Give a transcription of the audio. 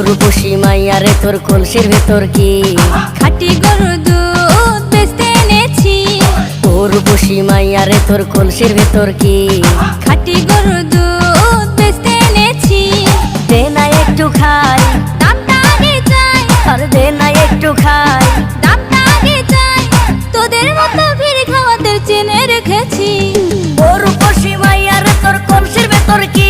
তোর বসি মাইয়ারে তোর কলসির ভেতর কি? খাটি গরু দুধ বেচতে এনেছি। তোর বসি মাইয়ারে তোর কলসির ভেতর কি? খাটি গরু দুধ বেচতে এনেছি। দে না একটু খাই। দামটা আগে চাই। আর দে না একটু খাই। দামটা আগে চাই। তোদের মতো ভিড় খাওয়াদের চেনে রেখেছি। তোর কলসির ভেতর কি?